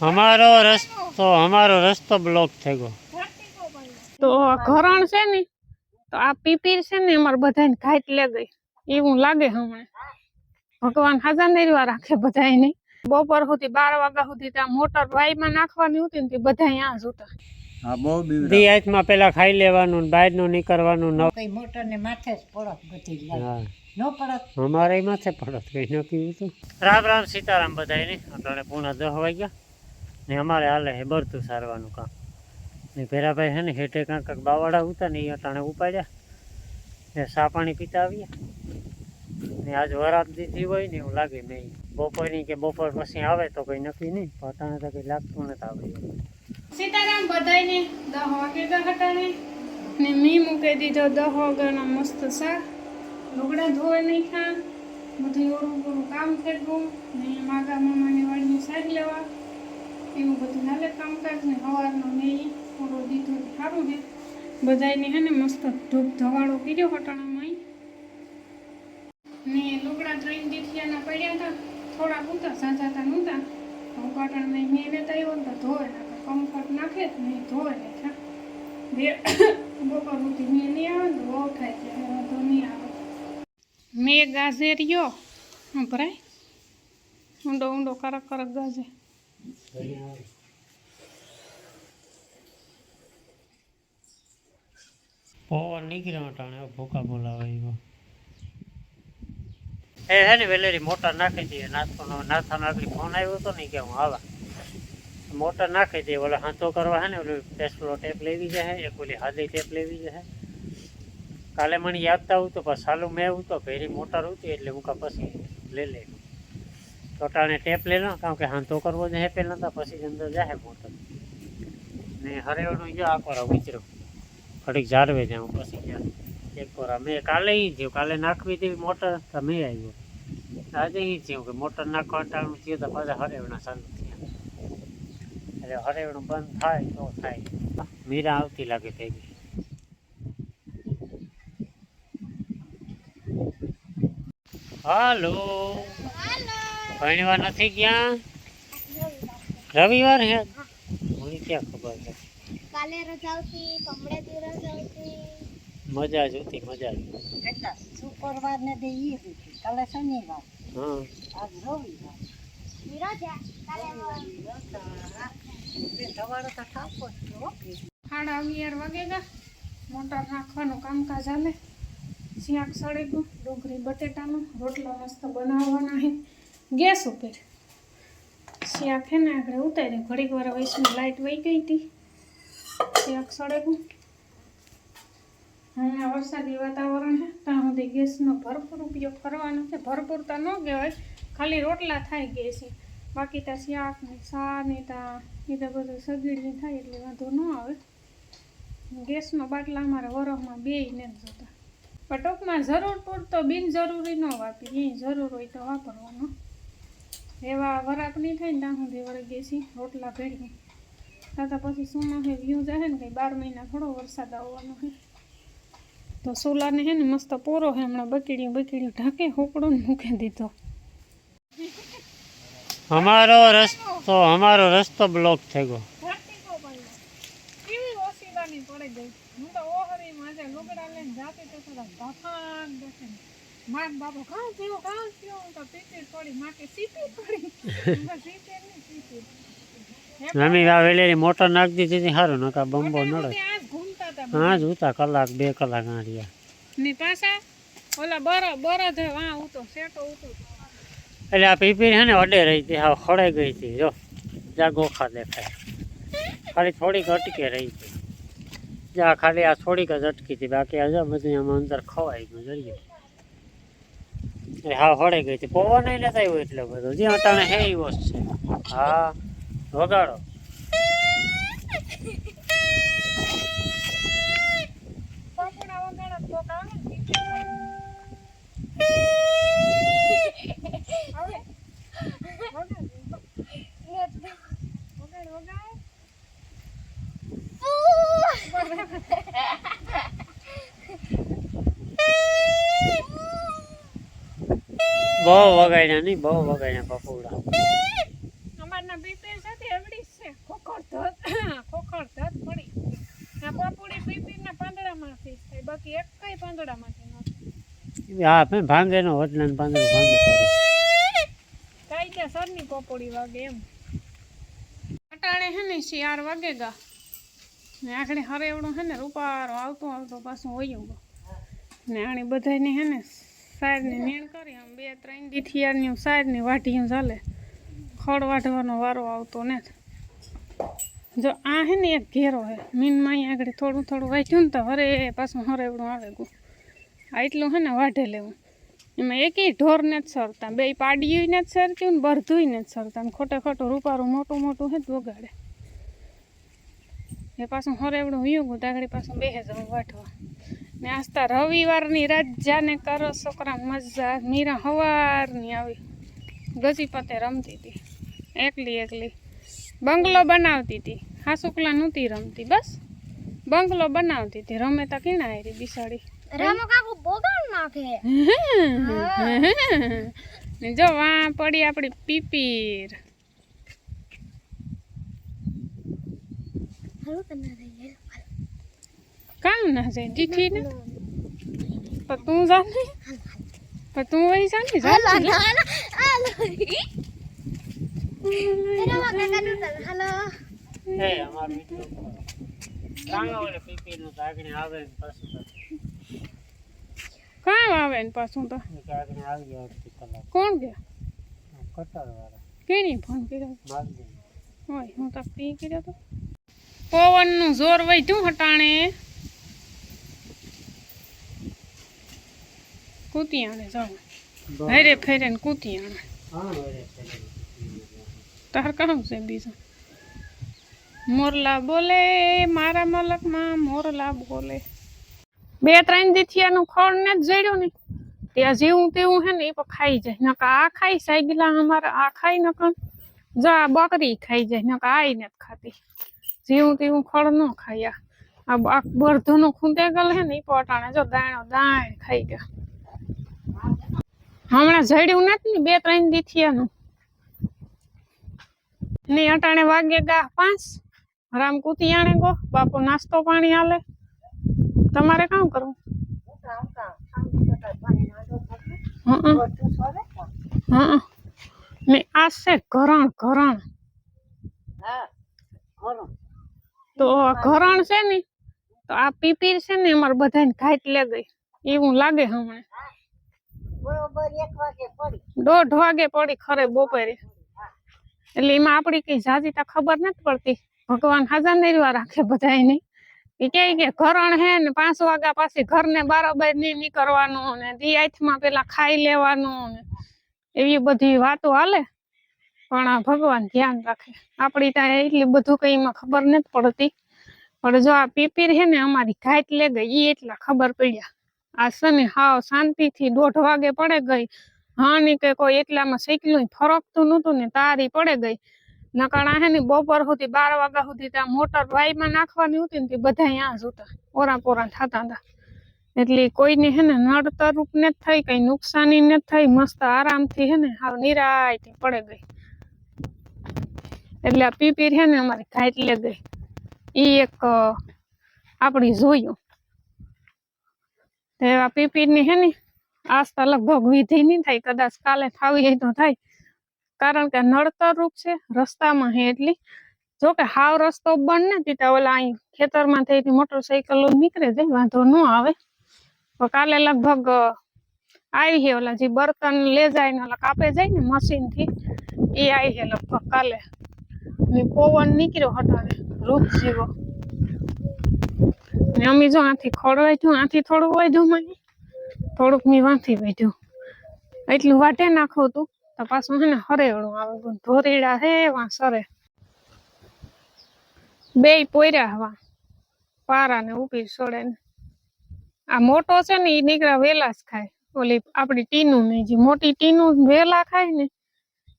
અમારો રસ્તો અમારો રસ્તો બ્લોક થઈ ગયો. તો આ ઘરણ છે ને તો આ પીપીર છે ને અમારે બધાને ઘાટ લે ગઈ. એવું લાગે હમણાં. ભગવાન હાજર નિર્વા રાખે બધાય બપોર સુધી બાર વાગ્યા સુધી ત્યાં મોટર વાઈમાં નાખવાની હતી ને તે બધા અહીંયા જોતા દી હાથમાં પેલા ખાઈ લેવાનું ને બહારનું નહીં ન કઈ મોટર ને માથે જ પડત બધી જ લાગે. હા. ન પડત? અમારે માથે પડત કઈ રામ રામ સીતારામ બધાય ને પૂર્ણ દસ વાગ્યા. ને અમારે હાલે હે બરતું સારવાનું કામ. ને ભેરાભાઈ છે ને હેઠે કાંક કાંક બાવાડા ઉતા ને એ અટાણે ઉપાડ્યા. ને સા પાણી પીતા આવ્યા ને આજ વરાત દીધી હોય ને એવું લાગે નહીં. બપોરની કે બપોર પછી આવે તો કઈ નક્કી નહીં. પણ અટાણે તો કઈ લાગતું નથી આવે સીતારામ બધાયને દહ વાગે હટાણે ને મી મૂકી દીધો દહ વાગ્યાનો મસ્ત શાક. લુગડા ધોવા નહીં ખા બધું ઓરું ઓરું કામ કર્યું. ને માગા મામાની વાડીની સાઈડ લેવા. એવું બધું હાલે કામકાજ ને સવારનો મેં ઓરો દીધો સારું છે. બધાને હે ને મસ્ત ધૂપ ધવાળો કર્યો હટાણામાં ને લુગડા ત્રણ દીઠિયાના પડ્યા હતા. થોડા ઊંતા સાજા હતા નહોતા હું પાટણમાં મેં લેતા આવ્યો ને તો ધોવે નાખે. કમ્ફર્ટ નાખે જ નહીં ધોવે નાખ્યા બે બપોર સુધી મેં નહીં આવે ને તો થાય છે. વાંધો નહીં આવે. મેં ગાજે રહ્યો ભરાય. ઊંડો ઊંડો કરક કરક ગાજે. પવન નીકળ્યો અટાણે ભૂકા બોલાવે એવો એ હે ને વેલેરી મોટર નાખી દઈએ નાથવાનો નાથાનો આગળ ફોન આવ્યો હતો ને કે હું આવા મોટર નાખી દઈએ ઓલે હાથો કરવા હે ને ઓલું પેસ્ટલો ટેપ લેવી જાય એક ઓલી હાદી ટેપ લેવી જાય કાલે મને યાદ આવું તો, પણ સાલું મેં આવું તો ભેરી મોટર હતી એટલે હું કા પછી લઈ લે અટાણે ટેપ લઈ લો, કારણ કે હાંધો કરવો જ હે પહેલાં તો, પછી અંદર જાય મોટર ને હરેવડું જો આકોરા વિચરો ઘડીક જાળવે જાઉં, પછી ગયા એક કોરા મેં કાલે અહીં જ્યું કાલે નાખવી હતી મોટર, તો મેં આવ્યો. આજે અહીં જ્યું કે મોટર નાખવા ટાણું થયું તો પાછા હરેવણા ચાલુ થયા. એટલે હરેવણું બંધ થાય તો થાય. મીરા આવતી લાગે થઈ ગઈ હાલો. ભણવા નથી ગયા? રવિવાર હે મને ક્યાં ખબર છે? કાલે રજા આવતી કમળે દી રજા આવતી. મજા જોતી મજા એટલે કેટલા શુક્રવાર ને દે ઈ હતી. કાલે શનિવાર. હા. આજ રવિવાર. રજા કાલે બે ધવાડો તો ઠાકો છે, અગિયાર વાગે ગયા. મોટર નાખવાનું કામકાજ હાલે. શિયાક સળે ગયું ડુંગળી બટેટાનું રોટલો મસ્ત બનાવવાના છે. ગેસ ઉપર. શિયાક છે ને આગળ ઉતાર્યું. ઘડીક વાર વૈષ્ણવ લાઇટ વહી ગઈ હતી. શિયાક સળગું હમણાં વરસાદી વાતાવરણ છે. ત્યાં સુધી ગેસનો ભરપૂર ઉપયોગ કરવાનો છે. ભરપૂર તો ન કહેવાય. ખાલી રોટલા થાય ગેસ. બાકી ત્યાં શાક ને સા ને ત્યાં એ તો બધું સગીડી થાય એટલે વાંધો ન આવે. ગેસનો બાટલા અમારે વરફમાં બે ને જોતા. પણ ટૂંકમાં જરૂર પૂરતો બિનજરૂરી ન વાપી એ જરૂર હોય તો વાપરવાનો. એવા વરાપ નહીં થાય ને ત્યાં સુધી વરે છીએ રોટલા ભેળીએ તાતા પછી સોમાં હે વ્યૂ જાય ને કંઈ બાર મહિના થોડો વરસાદ આવવાનો છે તો સોલાને હે ને મસ્ત પોરો હે હમણાં બકીડ્યું બકીડ્યું ઢાંકે હોકડો ને મૂકી દીધો. અમારો રસ્તો અમારો રસ્તો બ્લોક થઈ ગયો. હું તો ઓહરી માજે લુગડા લઈને જાતી તો થોડા ભાફાન દેખે માન બાપો કાં પીવો કાં પીવો તો પીતી પડી માકે સીપી પડી. હું તો સીપી નહીં સીપી મમ્મી આ વેલેરી મોટર નાખી દીધી હતી સારું નકા બંબો નડે. જ હા જ ઉતા કલાક બે કલાક આ રહ્યા પાછા ઓલા બરો બરો હે વાં ઉતો સેટો ઉતો એટલે આ પીપી છે ને અડે રહી હતી હા ખડાઈ ગઈ હતી જો જા ગોખા દેખાય. ખાલી થોડીક અટકે રહી હતી. જ્યાં ખાલી આ થોડીક જ અટકી હતી બાકી હજા જો બધું એમાં અંદર ખવાઈ ગયું જોઈએ એ હા હળી ગઈ હતી પવન નથી આવ્યો એટલો બધો. જ્યાં અટાણે હે એવો જ છે. હા. વગાડો. હવે બહુ વગાડ્યા નહીં બહુ વગાડ્યા પપોડા અમારના બીપી સાથે એવડી છે. ખોખર ધત ખોખર ધત પડી. આ પપોડી બીપીના પાંદડામાંથી બાકી એક પાંદડામાંથી નથી હા પણ ભાંગે નો હોટલાન પાંદડો ભાંગે સરની પપોડી વાગે એમ. અટાણે હે ને શિયાર વાગેગા. ને આખડે હરેવડું હે ને રૂપારો આવતો આવતો પાછું હોય ને આણી બધાને હે ને સાયરની નીણ કરી, આમ બે ત્રણ દી થિયારની સારની વાટીયું ચાલે. ખડ વાઢવાનો વારો આવતો ને જો. આ હે ને એક ઘેરો હે, મીનમાં અહીંયા આગળ થોડું થોડું વાટ્યું ને તો હરે પાછું હરેવડું આવે ગયું. આ એટલું હે ને વાઢે લેવું. એમાં એકેય ઢોર ને જ સરતા, બે પાડીયું ને જ સરતું ને બરધું ને જ સરતા ખોટે ખોટું રૂપારું મોટું મોટું હે જ વગાડે એ પાછું હરેવડું હયું ગયું તાગડી પાછું બેહે જવું વાટવા ને આસ્તા રવિવારની રાત જાને કરો છોકરા મજા મીરા હવારની આવી. ગજીપતે રમતી હતી. એકલી એકલી. બંગલો બનાવતી હતી. હાસુકલા નહોતી રમતી બસ. બંગલો બનાવતી હતી. રમે તા કીણા આવી બિસાડી. રામો કાકુ બગાડ નાખે ને જો વા પડી આપણી પીપીર. હાલો તને રહી કામ ના જાય દીઠી ને પણ તું જાને પણ તું વહી જાને હાલો જાને હાલો હાલો રામો કાકા નું હાલો એ અમારું એટલું કાંઈ ઓલે પીપીનું તો આગળ આવે ને પાછું તો કામ આવે ને પાછું તો કે આગળ આવી જાય અડધી કલાક કોણ ગયા કટારવાળા કેની ફોન કર્યો માગજે હોય હું તો પી કર્યો તો પવનનું જોર વધ્યું હટાણે કૂતિયાણે જાઉં ફેરે ફેરે ને ચલે. તાર કહું છે બીજું? મોરલા બોલે મારા મલકમાં મોરલા બોલે. બે ત્રણ દીથિયાનું ખોળ ને જ જડ્યું ને. ત્યાં જેવું તેવું હે ને એ પણ ખાઈ જાય. નકા આ ખાઈ સાયગલા અમારા આ ખાઈ નકા જા બકરી ખાઈ જાય નકા આઈ ને ખાતી. જેવું તેવું ખળ ન ખાયા. આ બરધોનું ખૂંદે ગલ હે ને એ પોટાણે જો દાણો દાણ ખાઈ ગયા. હમણાં જડ્યું નથી ને, બે, ત્રણ દીથિયાનું ને અટાણે વાગે ગા પાંચ. રામ કુતિયાણે ગો, બાપુ નાસ્તો પાણી હાલે તમારે કામ કરવું? ને આ છે ઘરણ ઘરણ. તો ઘરણ છે ને, તો આ પીપીર છે ને, અમારે બધાને ઘાટ લે ગઈ. એવું લાગે હમણાં. વાગે પડી. દોઢ વાગે પડી ખરે બપોરે. એટલે એમાં આપણી કઈ જાજી તો ખબર નથી પડતી. ભગવાન હાજર નિર્વા રાખે બધા એની એ કહે કે ઘરણ હે ને પાંચ વાગ્યા પછી ઘરને બારોબાર નહીં નીકળવાનું ને દી હાથમાં પેલા ખાઈ લેવાનું ને એવી બધી વાતો હાલે. પણ ભગવાન ધ્યાન રાખે. આપણી ત્યાં એટલી બધું કઈ એમાં ખબર નથી પડતી. પણ જો આ પીપીર હે ને અમારી ઘાટ લે ગઈ એ એટલા ખબર પડ્યા. આ શનિ હાવ શાંતિથી દોઢ વાગે પડે ગઈ. હાની કે કોઈ એટલામાં શીખલું ફરકતું નહોતું ને તારી પડે ગઈ. નકાણા હે ને બપોર સુધી બાર વાગ્યા સુધી ત્યાં મોટર વાયમાં નાખવાની હતી ને બધા અહીંયા જ હતા. ઓરા પોરા થતા હતા. એટલે કોઈને હે ને નડતર રૂપ ને થઈ, કઈ નુકસાની ને થઈ, મસ્ત આરામથી હે ને હાવ નિરાયથી પડે ગઈ. એટલે આ પીપીર હે ને અમારી ઘાટ લે ગઈ. એ એક આપણી જોયું. તે આ પીપીરની હે ને આસ્તા લગભગ વિધિ નહીં થાય, કદાચ કાલે થાવી હોય તો થાય. કારણ કે નડતર રૂપ છે, રસ્તામાં હે એટલી. જો કે હાવ રસ્તો બંધ ને તીતા ઓલા અહીં ખેતરમાં થઈ મોટરસાઇકલો નીકળે જાય વાંધો ન આવે. તો કાલે લગભગ આવી છે ઓલા જે બર્તન લે જાય ને, ઓલા કાપે જાય ને મશીનથી, એ આવી છે લગભગ કાલે. પવન નીકળ્યો હટાવે, રૂપ જેવો. ને અમે જો આથી ખોડવાઈ થયું આથી થોડું વધ્યું મને થોડુંક મેં વાંથી વધ્યું એટલું વાટે નાખો તું તો પાછું હે ને હરેવડું આવે. ધોરીડા હે વાં સરે બે પોયરા હવા. પારા ને ઊભી છોડે ને. આ મોટો છે ને એ નીકળ્યા વેલા જ ખાય. ઓલી આપડી ટીનું ને, જે મોટી ટીનું વેલા ખાય ને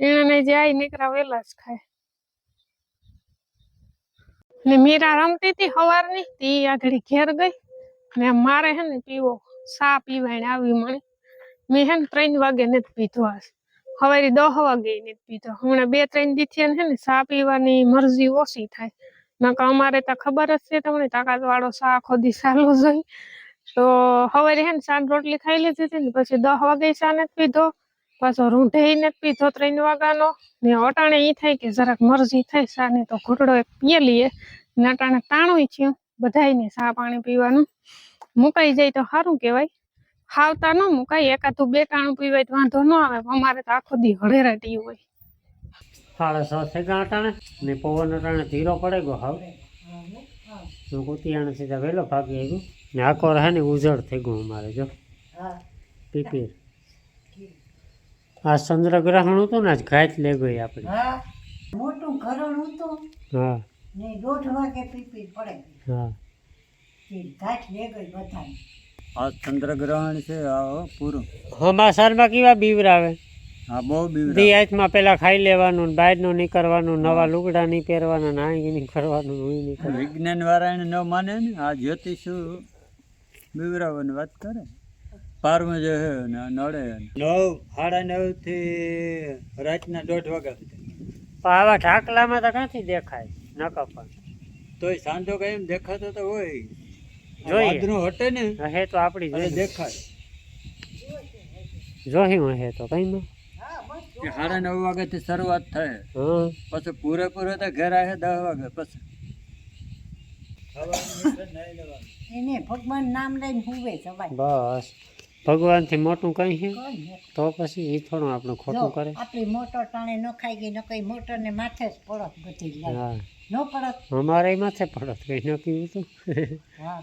એને જે આ નીકળ્યા વેલા જ ખાય. ને મીરા રમતી હતી સવારની તે આગળ ઘેર ગઈ અને મારે હે ને પીવો, સા પીવાને આવી મને. મેં હે ને ત્રણ વાગે નથી પીધો આજ. સવારે દહ વાગે નથી પીધો. હમણાં બે ત્રણ દીથી હે ને સા પીવાની મરજી ઓછી થાય. નકર અમારે તો ખબર જ છે તમને તાકાત વાળો સા આખો દી ચાલુ જ તો સવારે હે ને સાંજ રોટલી ખાઈ લીધી હતી ને પછી દસ વાગે સા નથી પીધો. પાછો રૂંઢે નથી પીધો ત્રણ વાગાનો. ને અટાણે એ થાય કે જરાક મરજી થાય સાને તો ઘૂંટડો એક પીએ લઈએ ને અટાણે તાણું થયું બધાયને સા પાણી પીવાનું. મુકાઈ જાય તો સારું કહેવાય. ખાવતા ન મુકાય એકાદું બે ટાણું પીવાય તો વાંધો ન આવે. અમારે તો આખો દી હળેરાટી હોય. સાડા છ થઈ ગયા અટાણે ને પવન અટાણે ધીરો પડે ગયો હાવ. હું કુતિયાણે સીધા વહેલો ભાગી આવ્યું. ને આખો રહે ને ઉજળ થઈ ગયું અમારે જો. પીપીર. આ ચંદ્રગ્રહણ હતું ને આજ ઘાત લઈ ગઈ આપણે. હા મોટું ઘરણ હતું. હા. ને દોઢ વાગે પીપી પડે હા. તે ઘાટ લે ગઈ બધાને. આ ચંદ્રગ્રહણ છે આ પૂરું. હમાસારમાં કેવા બીવરાવે? આ બહુ બીવરા દી હાથમાં પેલા ખાઈ લેવાનું ને બહારનું નહીં કરવાનું નવા લુગડા નહીં પહેરવાના ના નહીં કરવાનું નહીં વિજ્ઞાન વાળાને ન માને ને આ જ્યોતિષુ બીવરાવાની વાત કરે? પારવું જે છે ને નડે નવ સાડા નવથી રાતના દોઢ વાગ્યા સુધી. પણ આવા ઢાકલામાં તો ક્યાંથી દેખાય? નકા પણ. તોય સાંજો કઈ એમ દેખાતો તો હોય. જોઈએ. હટે ને હે તો આપણી દેખાય. જોયું હે તો કઈ માં સાડા નવ વાગ્યાથી શરૂઆત થાય. હા. પછી પૂરેપૂરો તો ઘેર આવે દસ વાગે પછી. નહીં એને ભગવાન નામ લઈને હુવે સવાય બસ. ભગવાનથી મોટું કઈ છે? તો પછી એ થોડું આપણું ખોટું કરે. આપણી મોટર ટાણે ન ખાઈ ગઈ ન કઈ મોટર ને માથે જ પડત બધી હા. ન પડત? અમારે માથે પડત કઈ ન કીધું હતું હા.